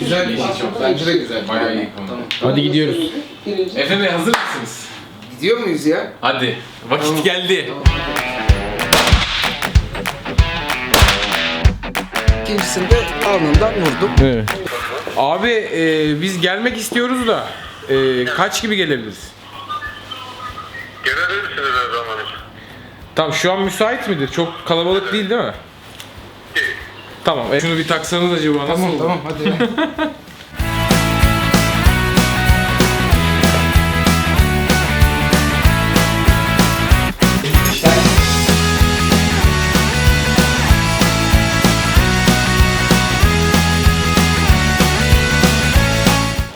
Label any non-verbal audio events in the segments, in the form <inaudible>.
Güzel bir şey çok. Bence de güzel. Bayağı iyi konu. Tamam. Hadi gidiyoruz. Efe Bey hazır mısınız? Gidiyor muyuz ya? Hadi. Vakit geldi. İkincisinde alnından vurdum. Evet. Abi e, biz gelmek istiyoruz da e, kaç gibi gelebiliriz? Gelebilirsiniz her zaman için. Tamam şu an müsait midir? Çok kalabalık değil değil mi? Tamam. E, şunu bir taksanız acaba nasıl Tamam olur? tamam hadi.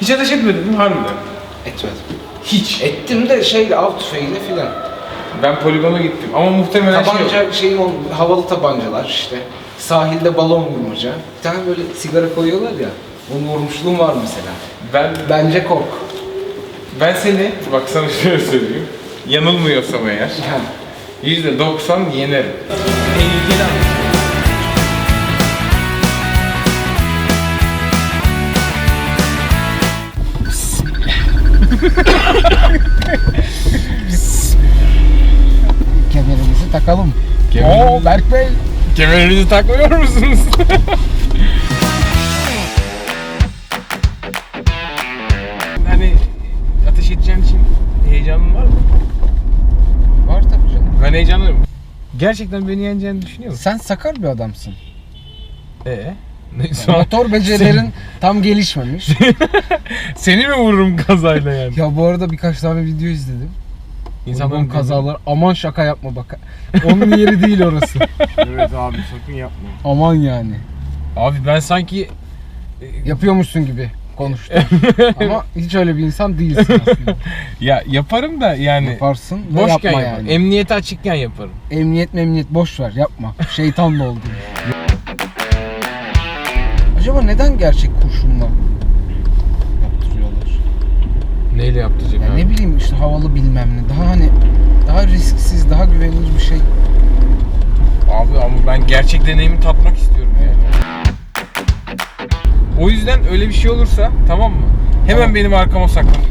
Hiç ateş etmedin mi harbiden? Etmedim. Hiç. Ettim de şeyle av tüfeğiyle filan. Ben poligona gittim ama muhtemelen şey yok. Tabanca şeyin o havalı tabancalar işte. Sahilde balon vurmaca. Bir tane böyle sigara koyuyorlar ya. Onun vurmuşluğum var mesela. Ben Bence kork. ben seni bak sana şöyle söyleyeyim. Yanılmıyorsam eğer Yani. %90 yenerim. Kemerimizi takalım. Kemerimizi- Oo Berk Bey. Kemerinizi takmıyor musunuz? <laughs> hani ateş edeceğin için heyecanın var mı? Var tabii canım. Ben heyecanlıyım. Gerçekten beni yeneceğini düşünüyor musun? Sen sakar bir adamsın. Ee? Sonra <laughs> Motor becerilerin tam gelişmemiş. <laughs> seni mi vururum kazayla yani? ya bu arada birkaç tane video izledim. İnsanların İnsanların kazalar. Aman şaka yapma bak. <laughs> Onun yeri değil orası. Evet abi sakın yapma. Aman yani. Abi ben sanki Yapıyormuşsun gibi konuştun. <laughs> Ama hiç öyle bir insan değilsin aslında. <laughs> ya yaparım da yani Yaparsın ve boşken yapma yaparım. yani. Emniyete açıkken yaparım. Emniyet memniyet boş ver yapma. Şeytanla oldu. Acaba neden gerçek kurşunla Neyle yaptıracak Ya abi? ne bileyim işte havalı bilmem ne. Daha hani daha risksiz, daha güvenilir bir şey. Abi ama ben gerçek deneyimi tatmak istiyorum yani. O yüzden öyle bir şey olursa tamam mı? Hemen Tamam. benim arkama saklanın.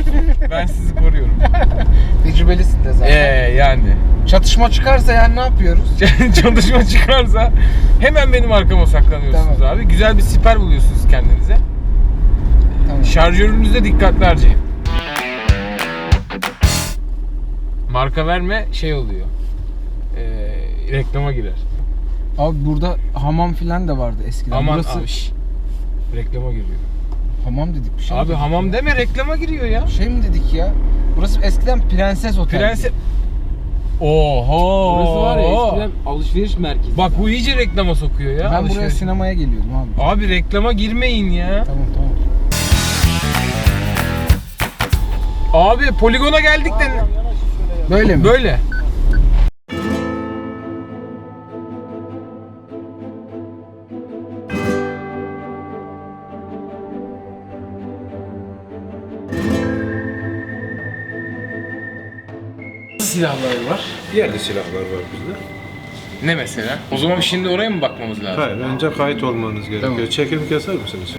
ben sizi koruyorum. <laughs> Tecrübelisin de zaten. Ee yani. Çatışma çıkarsa yani ne yapıyoruz? <laughs> Çalışma çıkarsa hemen benim arkama saklanıyorsunuz Tamam. abi. Güzel bir siper buluyorsunuz kendinize. Tamam. Şarjörünüzde dikkatli harcayın. Marka verme şey oluyor. Ee, reklama girer. Abi burada hamam filan da vardı eskiden. Aman Burası abi şş. Reklama giriyor. hamam dedik bir şey. mi Abi dedik hamam ya? deme reklama giriyor ya. Şey mi dedik ya? Burası eskiden Prenses Otel. Prenses... Oho. Burası var ya eskiden alışveriş merkezi. Bak bu iyice reklama sokuyor ya. Ben buraya alışveriş. sinemaya geliyordum abi. Abi reklama girmeyin ya. Tamam tamam. Abi poligona geldik de Böyle mi? böyle. silahlar var? Yerli silahlar var bizde. Ne mesela? O zaman şimdi oraya mı bakmamız lazım? Hayır, önce kayıt olmanız gerekiyor. Tamam. Çekim keser misiniz?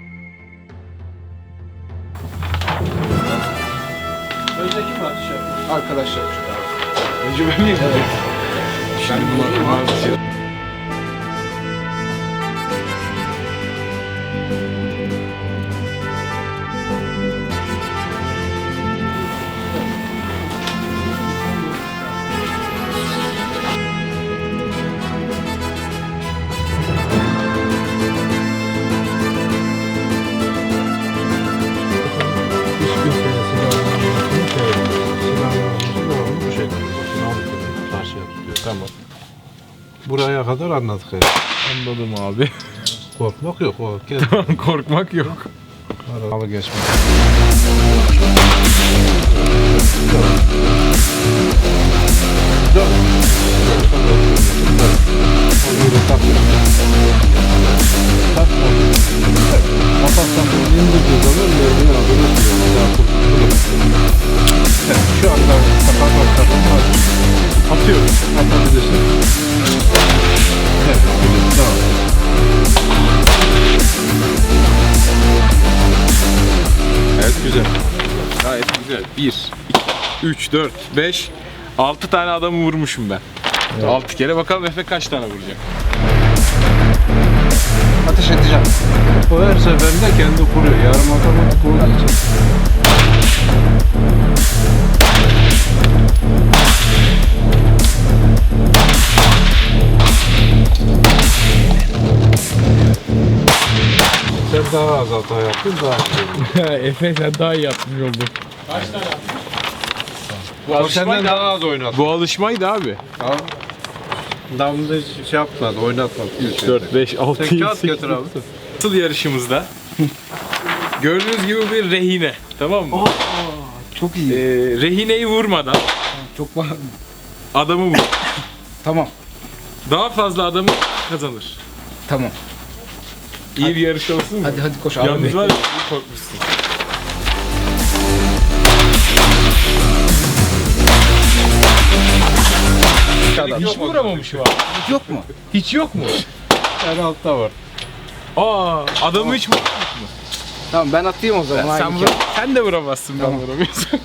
Arkadaşlar şu abi. Önce ben miyim? Evet. Şimdi bunu Hiçbir Buraya kadar anladık. Anladım abi. Korkmak yok. O <laughs> kez Korkmak yok. aralı geçmek. Kapatsan indirdiği zaman merminin 1, 2, 3, 4, 5, 6 tane adamı vurmuşum ben. 6 kere bakalım Efe kaç tane vuracak. Ateş edeceğim. O her seferinde kendi kuruyor. Yarım otomatik olduğu daha az hata yaptın daha güzel. <laughs> Efe sen daha iyi yapmış oldun. Kaç tane Bu O senden daha az oynadı. bu alışmaydı abi. Damda hiç şey yapmadı, oynatmadı. 3, 4, 5, 6, Sen 7, kağıt 8, getir abi. Asıl yarışımızda <laughs> gördüğünüz gibi bir rehine. Tamam mı? Çok iyi. Ee, rehineyi vurmadan Çok var. adamı vur. Tamam. Daha fazla adamı kazanır. Tamam. İyi bir yarış olsun mu? Hadi hadi koş abi. Yalnız var ya korkmuşsun. Hiç mi vuramamışım abi? Yok mu? Hiç yok mu? En altta var. Aa, adamı hiç mi? Tamam ben atayım o zaman. Sen, aynı vur, sen de vuramazsın ben vuramıyorsam.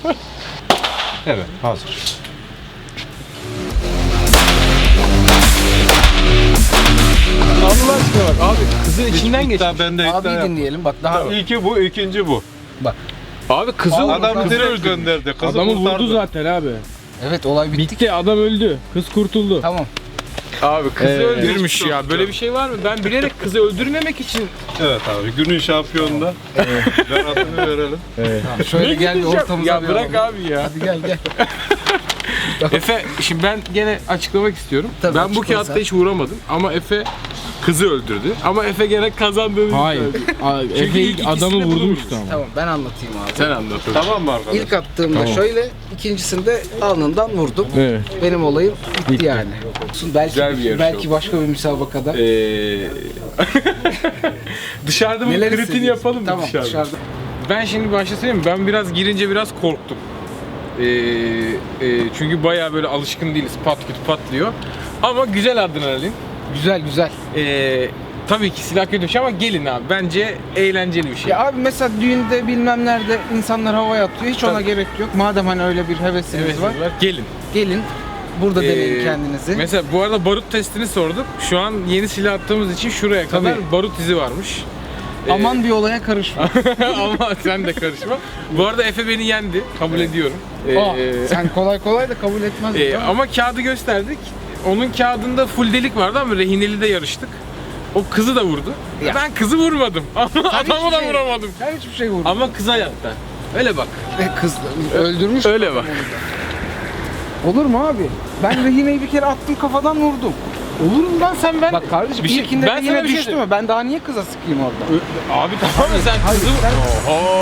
Evet, hazır. Kızın içinden geç. Bende iddia Abi yap. dinleyelim bak daha İlki bu, ikinci bu. Abi kızı Adamı kızı direkt gönderdi. Kızı Adamı kurtardı. vurdu zaten abi. Evet olay bitti. Bitti adam öldü. Kız kurtuldu. Tamam. Abi kızı Ee, öldürmüş ya. Böyle bir şey var mı? Ben bilerek kızı öldürmemek için Evet abi, günün şampiyonunda. Berat'ını verelim. Tamam, Şöyle gel bir gideceğim? ortamıza Ya bir bırak alalım. abi ya. Hadi gel gel. Efe şimdi ben gene açıklamak istiyorum. Tabii, ben bu açıkla kağıtta sen. hiç vuramadım ama Efe kızı öldürdü. Ama Efe gene kazandığını Hayır. iddia ediyor. Çünkü Efe ilk adamı vurmuştu ama. Tamam ben anlatayım abi. Sen anlat. Tamam mı arkadaşlar? İlk attığımda şöyle, ikincisinde alnından vurdum. Evet. Benim olayım bitti, yani. Belki Güzel bir yarış belki oldu. başka bir müsabakada. Ee... <laughs> dışarıda bunun Neler kritiğini hissediyorsun? yapalım mı tamam, dışarıda? dışarıda. Ben şimdi başta söyleyeyim mi? ben biraz girince biraz korktum. Ee, e, çünkü bayağı böyle alışkın değiliz pat küt patlıyor. Ama güzel adrenalin. Güzel güzel. Ee, tabii ki silah kötü bir şey ama gelin abi. Bence eğlenceli bir şey. Ya abi mesela düğünde bilmem nerede insanlar havaya atıyor. Hiç ona Tabii. gerek yok. Madem hani öyle bir hevesiniz Evet, var. Gelin. Gelin. Burada Ee, deneyin kendinizi. Mesela bu arada barut testini sorduk. Şu an yeni silah attığımız için şuraya kadar Tabii. barut izi varmış. Ee, Aman bir olaya karışma. <laughs> ama sen de karışma. Bu arada Efe beni yendi. Kabul ediyorum. Ee, Aa, sen kolay kolay da kabul etmezdin. <laughs> Ee, değil mi? ama kağıdı gösterdik. Onun kağıdında full delik vardı ama rehineli de yarıştık. O kızı da vurdu. Ya. Ben kızı vurmadım. <laughs> Ama adamı da şey- vuramadım. Ben hiçbir şey vurdum. Ama kız hayatta. Öyle bak. E, Kız öldürmüş. Öyle bak. Olur mu abi? Ben rehineyi bir kere attım kafadan vurdum. Olur mu lan sen ben? Bak kardeşim Bir şey- ilkinde ben bir şey düştü mü? Ben daha niye kıza sıkayım orada? Abi tamam mı sen Hayır, kızı sen- Oho.